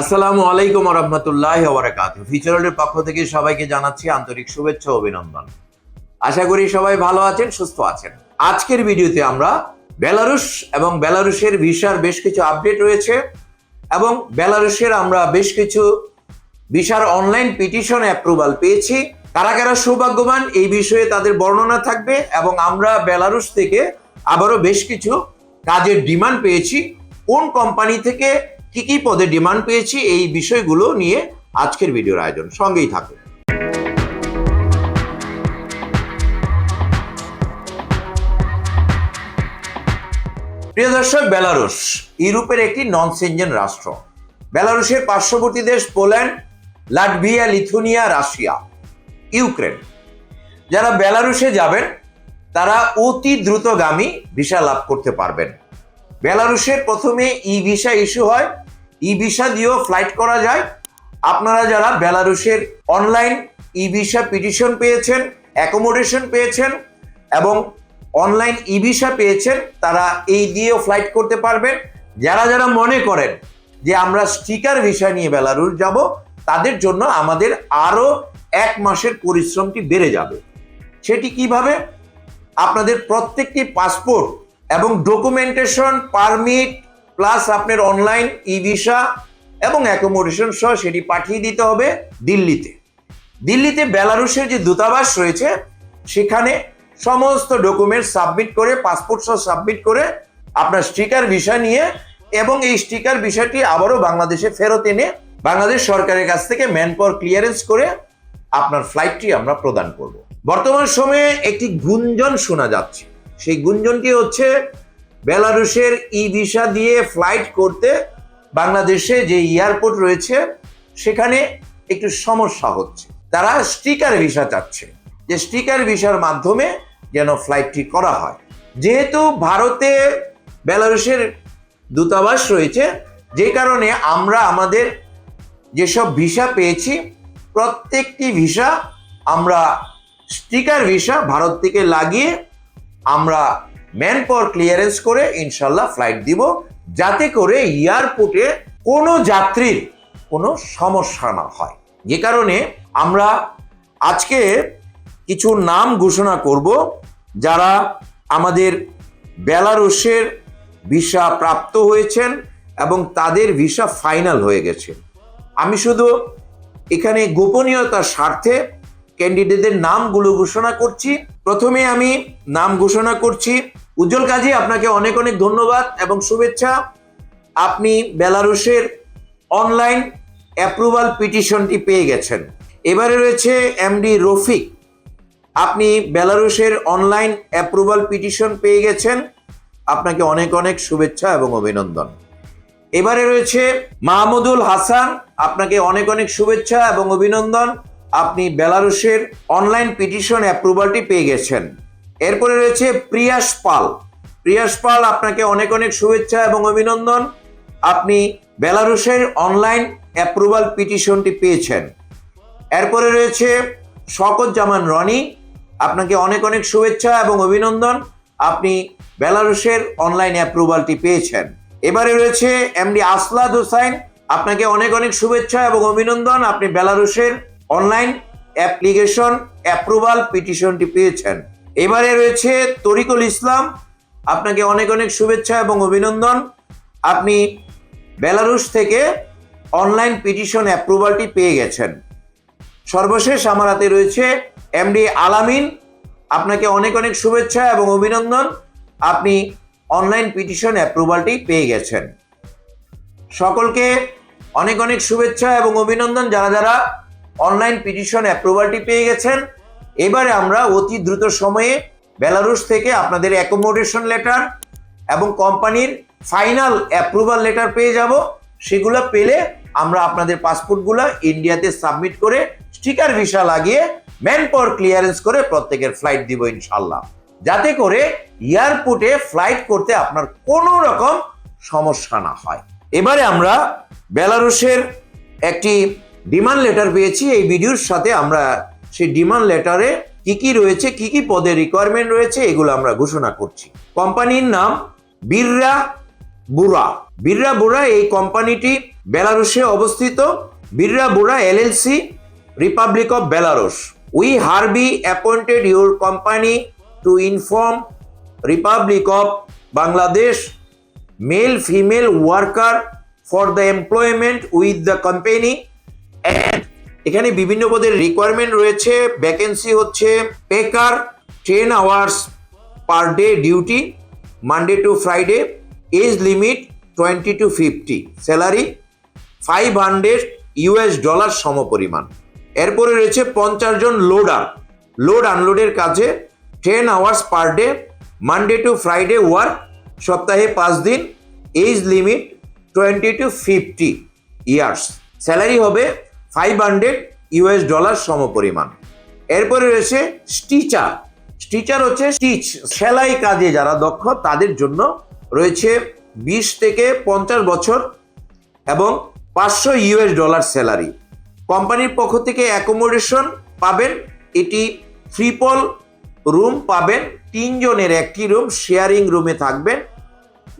আসসালামু আলাইকুম রহমতুল্লাহ ওবরাকাত ফিচারের পক্ষ থেকে সবাইকে জানাচ্ছি আন্তরিক শুভেচ্ছা অভিনন্দন। আশা করি সবাই ভালো আছেন, সুস্থ আছেন। আজকের ভিডিওতে আমরা বেলারুশ এবং বেলারুশের ভিসার বেশ কিছু আপডেট রয়েছে এবং বেলারুশের আমরা বেশ কিছু ভিসার অনলাইন পিটিশন অ্যাপ্রুভাল পেয়েছি। কারা কারা সৌভাগ্যবান এই বিষয়ে তাদের বর্ণনা থাকবে এবং আমরা বেলারুশ থেকে আবারও বেশ কিছু কাজের ডিমান্ড পেয়েছি। কোন কোম্পানি থেকে কি কি পদে ডিমান্ড পেয়েছি এই বিষয়গুলো নিয়ে আজকের ভিডিওর আয়োজন? সঙ্গেই থাকুন। প্রিয় দর্শক, বেলারুশ, ইউরোপের একটি নন সেঞ্জেন রাষ্ট্র। বেলারুশের পার্শ্ববর্তী দেশ Poland, Latvia, Lithuania, Russia, Ukraine. যারা বেলারুশে যাবেন, তারা অতি দ্রুতগামী ভিসা লাভ করতে পারবেন। বেলারুশের প্রথমে ই ভিসা ইস্যু হয়। ই ভিসা দিয়েও ফ্লাইট করা যায়। আপনারা যারা বেলারুশের অনলাইন ই ভিসা পিটিশন পেয়েছেন অ্যাকোমোডেশন পেয়েছেন এবং অনলাইন ই ভিসা পেয়েছেন, তারা এই দিয়েও ফ্লাইট করতে পারবেন। যারা যারা মনে করেন যে আমরা স্টিকার ভিসা নিয়ে বেলারুশ যাব, তাদের জন্য আমাদের আরও এক মাসের পরিশ্রমটি বেড়ে যাবে। সেটি কীভাবে? আপনাদের প্রত্যেকটি পাসপোর্ট এবং ডকুমেন্টেশন পারমিট প্লাস আপনার অনলাইন ই ভিসা এবং অ্যাকোমোডেশন সহ সেটি পাঠিয়ে দিতে হবে দিল্লিতে। দিল্লিতে বেলারুশের যে দূতাবাস রয়েছে, সেখানে সমস্ত ডকুমেন্ট সাবমিট করে পাসপোর্ট সহ সাবমিট করে আপনার স্টিকার ভিসা নিয়ে এবং এই স্টিকার বিষয়টি আবারও বাংলাদেশে ফেরত এনে বাংলাদেশ সরকারের কাছ থেকে ম্যান পাওয়ার ক্লিয়ারেন্স করে আপনার ফ্লাইটটি আমরা প্রদান করব। বর্তমান সময়ে একটি গুঞ্জন শোনা যাচ্ছে। সেই গুঞ্জনটি হচ্ছে বেলারুশের ই ভিসা দিয়ে ফ্লাইট করতে বাংলাদেশে যে এয়ারপোর্ট রয়েছে, সেখানে একটু সমস্যা হচ্ছে। তারা স্টিকার ভিসা চাচ্ছে। যে স্টিকার ভিসার মাধ্যমে যেন ফ্লাইটটি করা হয়। যেহেতু ভারতে বেলারুশের দূতাবাস রয়েছে, যে কারণে আমরা আমাদের যেসব ভিসা পেয়েছি, প্রত্যেকটি ভিসা আমরা স্টিকার ভিসা ভারত থেকে লাগিয়ে আমরা ম্যান পাওয়ার ক্লিয়ারেন্স করে ইনশাল্লাহ ফ্লাইট দিব, যাতে করে এয়ারপোর্টে কোনো যাত্রীর কোনো সমস্যা না হয়। যে কারণে আমরা আজকে কিছু নাম ঘোষণা করব, যারা আমাদের বেলারুশের ভিসা প্রাপ্ত হয়েছেন এবং তাদের ভিসা ফাইনাল হয়ে গেছে। আমি শুধু এখানে গোপনীয়তার স্বার্থে ক্যান্ডিডেটদের নামগুলো ঘোষণা করছি। প্রথমে আমি নাম ঘোষণা করছি। উজ্জ্বল কাজী, আপনাকে অনেক অনেক ধন্যবাদ এবং শুভেচ্ছা। আপনি বেলারুশের অনলাইন অ্যাপ্রুভাল পিটিশনটি পেয়ে গেছেন। এবারে রয়েছে এমডি রফিক। আপনি বেলারুশের অনলাইন অ্যাপ্রুভাল পিটিশন পেয়ে গেছেন। আপনাকে অনেক অনেক শুভেচ্ছা এবং অভিনন্দন। এবারে রয়েছে মাহমুদুল হাসান। আপনাকে অনেক অনেক শুভেচ্ছা এবং অভিনন্দন। আপনি বেলারুশের অনলাইন পিটিশন অ্যাপ্রুভালটি পেয়ে গেছেন। এরপরে রয়েছে প্রিয়াস পাল। প্রিয়াস পাল, আপনাকে অনেক অনেক শুভেচ্ছা এবং অভিনন্দন। আপনি বেলারুশের অনলাইন অ্যাপ্রুভাল পিটিশনটি পেয়েছেন। এরপরে রয়েছে শকত জামান রনি। আপনাকে অনেক অনেক শুভেচ্ছা এবং অভিনন্দন। আপনি বেলারুশের অনলাইন অ্যাপ্রুভালটি পেয়েছেন। এবারে রয়েছে এমডি আসলাদ হোসাইন। আপনাকে অনেক অনেক শুভেচ্ছা এবং অভিনন্দন। আপনি বেলারুশের অনলাইন অ্যাপ্লিকেশন অ্যাপ্রুভাল পিটিশনটি পেয়েছেন। এবারে রয়েছে তরিকুল ইসলাম। আপনাকে অনেক অনেক শুভেচ্ছা এবং অভিনন্দন। আপনি বেলারুশ থেকে অনলাইন পিটিশন অ্যাপ্রুভালটি পেয়ে গেছেন। সর্বশেষ আমার হাতে রয়েছে এমডি আলামিন। আপনাকে অনেক অনেক শুভেচ্ছা এবং অভিনন্দন। আপনি অনলাইন পিটিশন অ্যাপ্রুভালটি পেয়ে গেছেন। সকলকে অনেক অনেক শুভেচ্ছা এবং অভিনন্দন। যারা যারা অনলাইন পিটিশন অ্যাপ্রুভালটি পেয়ে গেছেন। এবারে আমরা অতি দ্রুত সময়ে বেলারুশ থেকে আপনাদের অ্যাকোমোডেশন লেটার এবং কোম্পানির ফাইনাল অ্যাপ্রুভাল লেটার পেয়ে যাব। সেগুলো পেলে আমরা আপনাদের পাসপোর্টগুলো ইন্ডিয়াতে সাবমিট করে স্টিকার ভিসা লাগিয়ে ম্যান পাওয়ার ক্লিয়ারেন্স করে প্রত্যেকের ফ্লাইট দিব ইনশাল্লাহ যাতে করে এয়ারপোর্টে ফ্লাইট করতে আপনার কোনো রকম সমস্যা না হয়। এবারে আমরা বেলারুশের একটি ডিমান্ড লেটার পেয়েছি, এই ভিডিওর সাথে আমরা সেই ডিমান্ড লেটারে কি কি রয়েছে, কি কি পদের রিকোয়ারমেন্ট রয়েছে, এগুলো আমরা ঘোষণা করছি। কোম্পানির নাম বিররা বুরা। বিররা বুরা এই কোম্পানিটি বেলারুশে অবস্থিত। বিররা বুড়া LLC republic of Belarus we hereby appointed your company to inform republic of Bangladesh male female worker for the employment with the company এখানে বিভিন্ন পদের রিকোয়ারমেন্ট রয়েছে। ভ্যাকেন্সি হচ্ছে packer ten hours per day duty Monday to Friday age limit twenty two fifty salary five hundred US dollar সমপরিমাণ। এরপরে রয়েছে পঞ্চাশ জন লোডার লোড আনলোডের কাজে ten hours per day Monday to Friday work সপ্তাহে পাঁচ দিন age limit twenty two fifty years salary হবে ফাইভ হান্ড্রেড ইউএস ডলার সমপরিমাণ। এরপরে রয়েছে স্টিচার। স্টিচার হচ্ছে স্টিচ, সেলাই কাজে যারা দক্ষ, তাদের জন্য রয়েছে বিশ থেকে পঞ্চাশ বছর এবং পাঁচশো ইউএস ডলার স্যালারি কোম্পানির পক্ষ থেকে অ্যাকোমোডেশন পাবেন, এটি ট্রিপল রুম পাবেন, তিনজনের একটি রুম শেয়ারিং রুমে থাকবেন।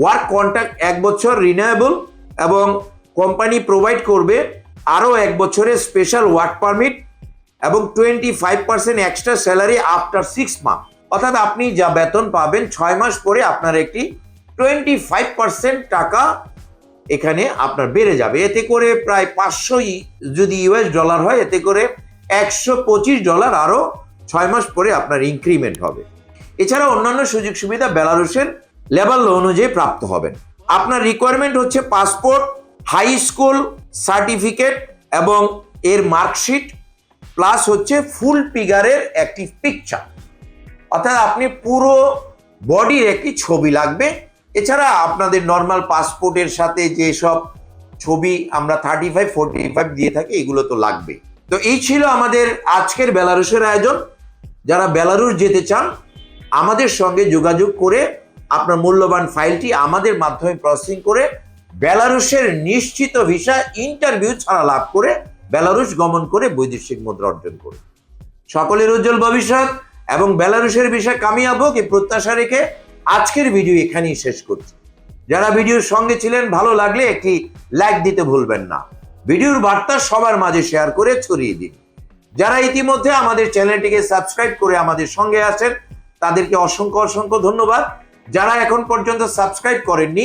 ওয়ার্ক কন্ট্রাক্ট এক বছর রিনিউয়েবল এবং কোম্পানি প্রোভাইড করবে আরও এক বছরের স্পেশাল ওয়ার্ক পারমিট এবং twenty five percent extra salary after six month অর্থাৎ আপনি যা বেতন পাবেন ছয় মাস পরে আপনার একটি টোয়েন্টি ফাইভ পার্সেন্ট টাকা এখানে আপনার বেড়ে যাবে। এতে করে প্রায় পাঁচশো যদি ইউএস ডলার হয়, এতে করে একশো পঁচিশ ডলার আরও ছয় মাস পরে আপনার ইনক্রিমেন্ট হবে। এছাড়া অন্যান্য সুযোগ সুবিধা বেলারুশের লেভেল অনুযায়ী প্রাপ্ত হবেন। আপনার রিকোয়ারমেন্ট হচ্ছে পাসপোর্ট হাই স্কুল সার্টিফিকেট এবং এর মার্কশিট, প্লাস হচ্ছে ফুল ফিগারের একটি পিকচার অর্থাৎ আপনি পুরো বডির একটি ছবি লাগবে। এছাড়া আপনাদের নর্মাল পাসপোর্টের সাথে যে সব ছবি আমরা থার্টি ফাইভ ফোর্টি ফাইভ দিয়ে থাকি, এগুলো তো লাগবে। তো এই ছিল আমাদের আজকের বেলারুসের আয়োজন। যারা বেলারুস যেতে চান, আমাদের সঙ্গে যোগাযোগ করে আপনার মূল্যবান ফাইলটি আমাদের মাধ্যমে প্রসেসিং করে বেলারুশের নিশ্চিত ভিসা ইন্টারভিউ ছাড়া লাভ করে বেলারুশ গমন করে বৈদেশিক মুদ্রা অর্জন করুন সকলের উজ্জ্বল ভবিষ্যৎ এবং বেলারুশের বিষয় কামিয়াব হোক এই প্রত্যাশা রেখে আজকের ভিডিও এখানেই শেষ করছি। যারা ভিডিওর সঙ্গে ছিলেন, ভালো লাগলে একটি লাইক দিতে ভুলবেন না। ভিডিওর বার্তা সবার মাঝে শেয়ার করে ছড়িয়ে দিন। যারা ইতিমধ্যে আমাদের চ্যানেলটিকে সাবস্ক্রাইব করে আমাদের সঙ্গে আছেন, তাদেরকে অসংখ্য অসংখ্য ধন্যবাদ। যারা এখন পর্যন্ত সাবস্ক্রাইব করেননি